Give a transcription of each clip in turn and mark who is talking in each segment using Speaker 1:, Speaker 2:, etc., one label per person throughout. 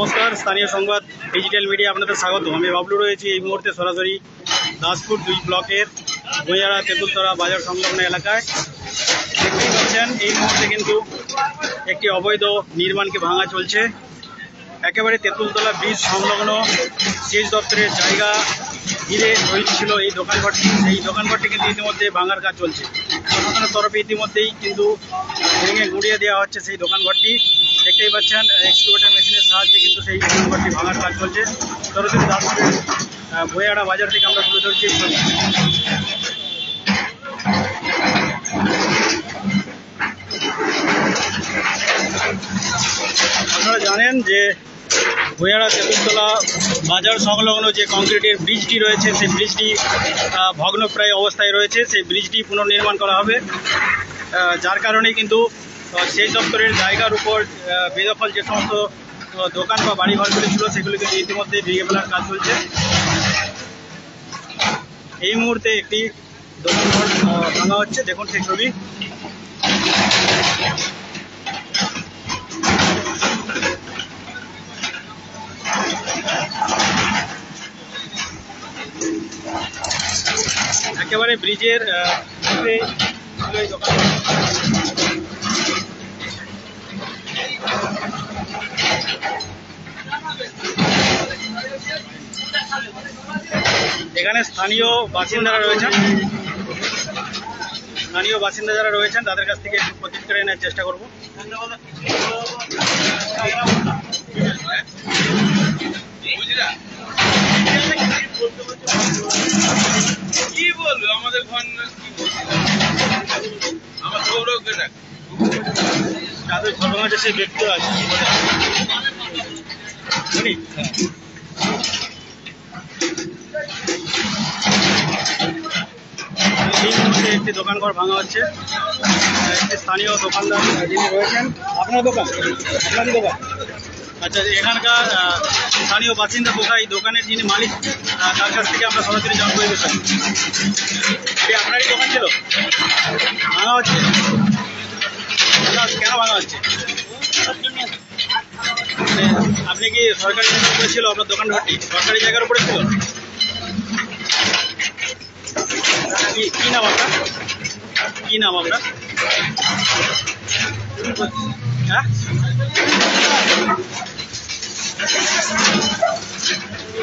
Speaker 1: নমস্কার, স্থানীয় সংবাদ ডিজিটাল মিডিয়া আপনাদের স্বাগত। আমি বাবলু রয়েছি এই মুহূর্তে সরাসরি দাসপুর দুই ব্লকের বইয়ারা তেঁতুলতলা বাজার সংলগ্ন এলাকায়। দেখতেই পাচ্ছেন, এই মুহূর্তে কিন্তু একটি অবৈধ নির্মাণকে ভাঙা চলছে। একেবারে তেঁতুলতলা ব্রিজ সংলগ্ন। সেচ দপ্তরের জায়গা ঘিরে ছিল এই দোকানঘরটি। সেই দোকানঘরটি কিন্তু ইতিমধ্যে ভাঙার কাজ চলছে। প্রশাসনের তরফে ইতিমধ্যেই কিন্তু ভেঙে গুঁড়িয়ে দেওয়া হচ্ছে সেই দোকানঘরটি। দেখতেই পাচ্ছেন এক্সক্লুভেটার মেশিনের সাহায্যে কিন্তু সেই দোকানঘরটি ভাঙার কাজ চলছে। সরস্বতী দাসপুরের বইয়াড়া বাজার থেকে আমরা তুলে ধরছি ভুয়ারা তেতুলতলা বাজার সংলগ্ন যে কংক্রিটের ব্রিজটি রয়েছে, সেই ব্রিজটি ভগ্নপ্রায় অবস্থায় রয়েছে। সেই ব্রিজটি পুনর্নির্মাণ করা হবে। যার কারণে কিন্তু সেই দপ্তরের জায়গার উপর বেদখল যে সমস্ত দোকান বা বাড়িঘরগুলি ছিল সেগুলি কিন্তু ইতিমধ্যে ভেঙে ফেলার কাজ চলছে। এই মুহূর্তে একটি দোকানঘর ভাঙা হচ্ছে। দেখুন সেই ছবি। একেবারে ব্রিজের এখানে স্থানীয় বাসিন্দারা রয়েছেন। স্থানীয় বাসিন্দা যারা রয়েছেন, তাদের কাছ থেকে একটু প্রতিক্রিয়া নেওয়ার চেষ্টা করব।
Speaker 2: কি বলবে? আমাদের ঘর কি বলবে? আমার গৌরবকে দেখ।
Speaker 1: তাদের ঘটনাটা সেই ব্যক্তি আছে। একটি দোকানঘর ভাঙা হচ্ছে। একটি স্থানীয় দোকানদার যিনি রয়েছেন আপনার দোকান? আপনারই দোকান? আচ্ছা এখানকার স্থানীয় বাসিন্দা কোথায়? দোকানের যিনি মালিক তার কাছ থেকে আমরা সরাসরি জানব এই বিষয়ে? আপনারই দোকান ছিল? ভাঙা হচ্ছে? কেন ভাঙা হচ্ছে? আপনি কি সরকারি জায়গার উপরে ছিল? আপনার দোকান ঘরটি সরকারি জায়গার উপরে ছিল? কি নাম আপনার? কি নাম আপনার? হ্যাঁ?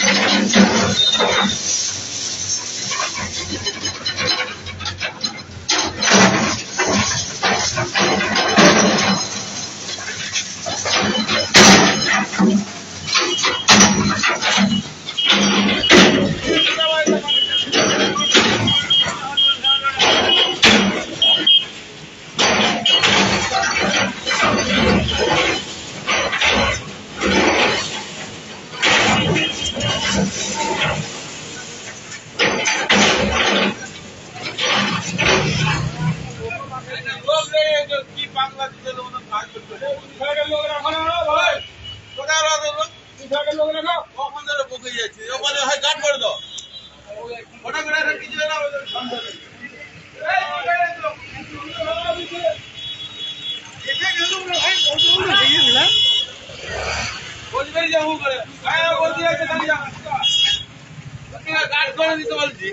Speaker 2: Thank you. যাব করে। তাহলে যাব। গার্ড করে দিতে বলছি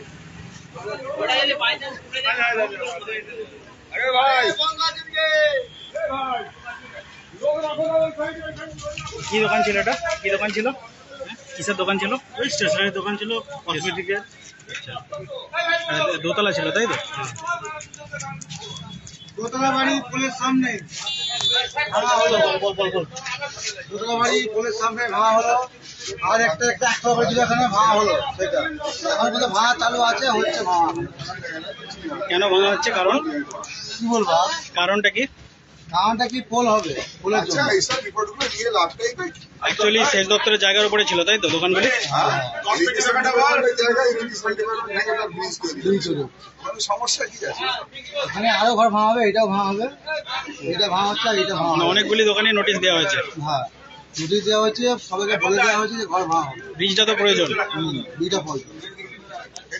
Speaker 2: আরে ভাই
Speaker 1: কি দোকান ছিল এটা? কি দোকান ছিল? কিসের দোকান ছিল? ওই স্টেশনারি দোকান ছিল কসমেটিকের দোতলা ছিল তাই তো?
Speaker 3: দোতলা বাড়ি পোলের সামনে। দোতলা বাড়ি পোলের সামনে হলো। আর একটা একটা বাড়ি এখানে ভাঙা হলো সেটা। এখন কিন্তু ভাঙা চালু আছে হচ্ছে
Speaker 1: কেন ভাঙা হচ্ছে কারণ?
Speaker 3: কি বলব? আর?
Speaker 1: কারণটা কি?
Speaker 3: কি পোল হবে? পোলের
Speaker 4: আচ্ছা এইসব রিপোর্টগুলো নিয়ে লাভটাই তো
Speaker 1: অ্যাকচুয়ালি সেচ দপ্তরের জায়গার উপরে ছিল তাই তো দোকানগুলি?
Speaker 3: দুই
Speaker 4: করেছে।
Speaker 3: করে
Speaker 4: মানে সমস্যা কি আছে?
Speaker 3: এখানে আরও ঘর ভাঙা হবে এটাও ভাঙা হবে। এটা ভাঙা হচ্ছে আর এটা ভাঙা
Speaker 1: মানে অনেকগুলি দোকানে নোটিশ দেওয়া হয়েছে।
Speaker 3: হ্যাঁ। নোটিশ দেওয়া হচ্ছে সবাইকে বলে দেওয়া হয়েছে যে ঘর ভাঙা হবে।
Speaker 1: ব্রিজটা তো প্রয়োজন।
Speaker 3: হুম, দুইটা ফল
Speaker 4: এই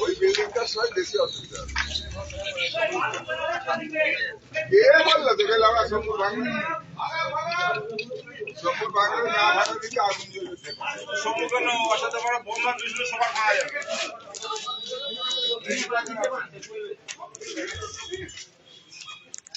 Speaker 4: ওই বিল্ডিংটার সবাই বেশি অসুবিধা কে লাগা সম্পূর্ণ ভাঙবে সম্পূর্ণ বিষ্ণু সবার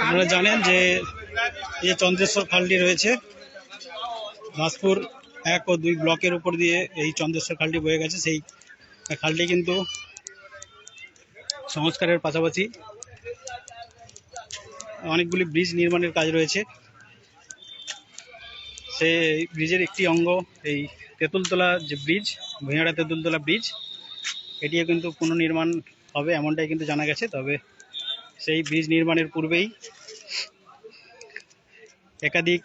Speaker 1: আপনারা জানেন যে এই চন্দ্রেশ্বর খালটি রয়েছে দাসপুর এক ও দুই ব্লকের উপর দিয়ে এই চন্দ্রেশ্বর খালটি বয়ে গেছে। সেই খালটি কিন্তু সংস্কারের পাশাপাশি অনেকগুলি ব্রিজ নির্মাণের কাজ রয়েছে। সে ব্রিজের একটি অঙ্গ, এই তেঁতুলতলা যে ব্রিজ, ভূঁইয়াড়া তেঁতুলতলা ব্রিজ, এটিও কিন্তু পুনর্নির্মাণ হবে এমনটাই কিন্তু জানা গেছে, তবে সেই ব্রিজ নির্মাণের পূর্বেই একাধিক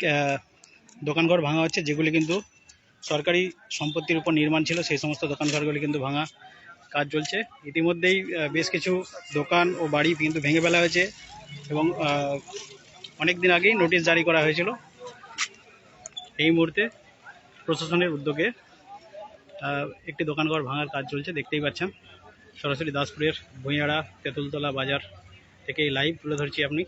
Speaker 1: দোকানঘর ভাঙা হচ্ছে, যেগুলি কিন্তু সরকারি সম্পত্তির উপর নির্মাণ ছিল, সেই সমস্ত দোকানঘরগুলি কিন্তু ভাঙা কাজ চলছে। ইতিমধ্যেই বেশ কিছু দোকান ও বাড়ি কিন্তু ভেঙে ফেলা হয়েছে এবং অনেক দিন আগেই নোটিশ জারি করা হয়েছিল। এই মুহূর্তে প্রশাসনের উদ্যোগে একটি দোকানঘর ভাঙার কাজ চলছে, দেখতেই পাচ্ছেন। সরাসরি দাসপুরের ভুঁইয়াড়া তেঁতুলতলা বাজার থেকে লাইভ তুলে ধরছি আপনি।